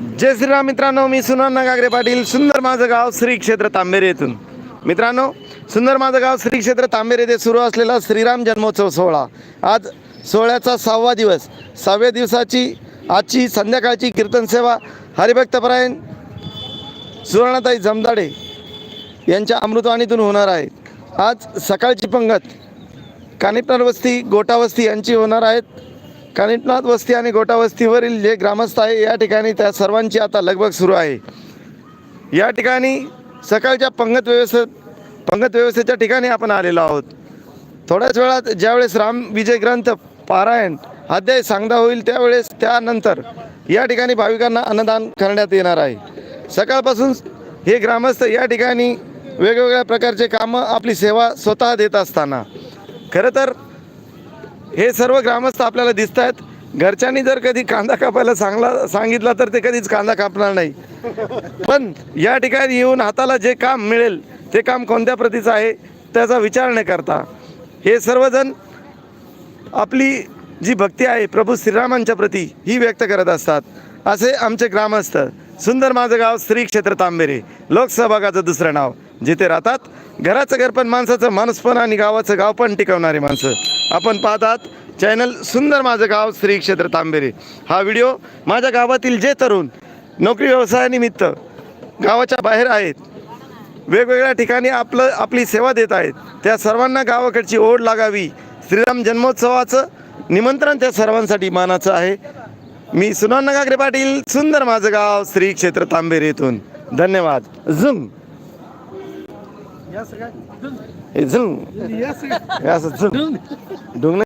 जय श्रीराम मित्रांनो मी सुनाना गागरे पाटील सुंदर माझं गाव श्री क्षेत्र तांबेरे येथून. मित्रांनो सुंदर माझं गाव श्री क्षेत्र तांबेरे येथे सुरू असलेला श्रीराम जन्मोत्सव सोहळा. आज सोहळ्याचा सहावा दिवस. सहाव्या दिवसाची आजची संध्याकाळची कीर्तन सेवा हरिभक्तपरायण सुवर्णाताई जमदाडे यांच्या अमृतवाणीतून होणार आहे. आज सकाळची पंगत कानिपनार वस्ती गोटावस्ती यांची होणार आहेत. कानिटनाथ वस्ती आणि गोटा वस्तीवरील जे ग्रामस्थ आहे या ठिकाणी त्या सर्वांची आता लगबग सुरू आहे. या ठिकाणी सकाळच्या पंगत व्यवस्थेत पंगत व्यवस्थेच्या ठिकाणी आपण आलेलो आहोत. थोड्याच वेळात ज्यावेळेस राम विजय ग्रंथ पारायण अध्याय सांगता होईल त्यावेळेस त्यानंतर या ठिकाणी भाविकांना अन्नदान करण्यात येणार आहे. सकाळपासून हे ग्रामस्थ या ठिकाणी वेगवेगळ्या प्रकारचे कामं आपली सेवा स्वतः देत असताना. खरं तर हे सर्व ग्रामस्थ आपल्याला दिसत आहेत घरच्यांनी जर कधी कांदा कापायला सांगला सांगितला तर ते कधीच कांदा कापणार नाही. पण या ठिकाणी येऊन हाताला जे काम मिळेल ते काम कोणत्या प्रतीचं आहे त्याचा विचार न करता हे सर्वजण आपली जी भक्ती आहे प्रभू श्रीरामांच्या प्रती ही व्यक्त करत असतात. असे आमचे ग्रामस्थ सुंदर माझं गाव श्री क्षेत्र तांबेरे लोकसहभागाचं दुसरं नाव. जिथे राहतात घराचं घर पण माणसाचं माणूस पण आणि गावाचं गाव पण टिकवणारे माणसं. आपण पाहतात चॅनल सुंदर माझं गाव श्री क्षेत्र तांबेरे. हा व्हिडिओ माझ्या गावातील जे तरुण नोकरी व्यवसायानिमित्त गावाच्या बाहेर आहेत वेगवेगळ्या ठिकाणी आपलं आपली सेवा देत आहेत त्या सर्वांना गावाकडची ओढ लागावी. श्रीराम जन्मोत्सवाचं निमंत्रण त्या सर्वांसाठी मानाचं आहे. मी सुनाना गागरे पाटील सुंदर माझं गाव श्री क्षेत्र तांबेरेतून धन्यवाद. झुम झुम हे असं डुंग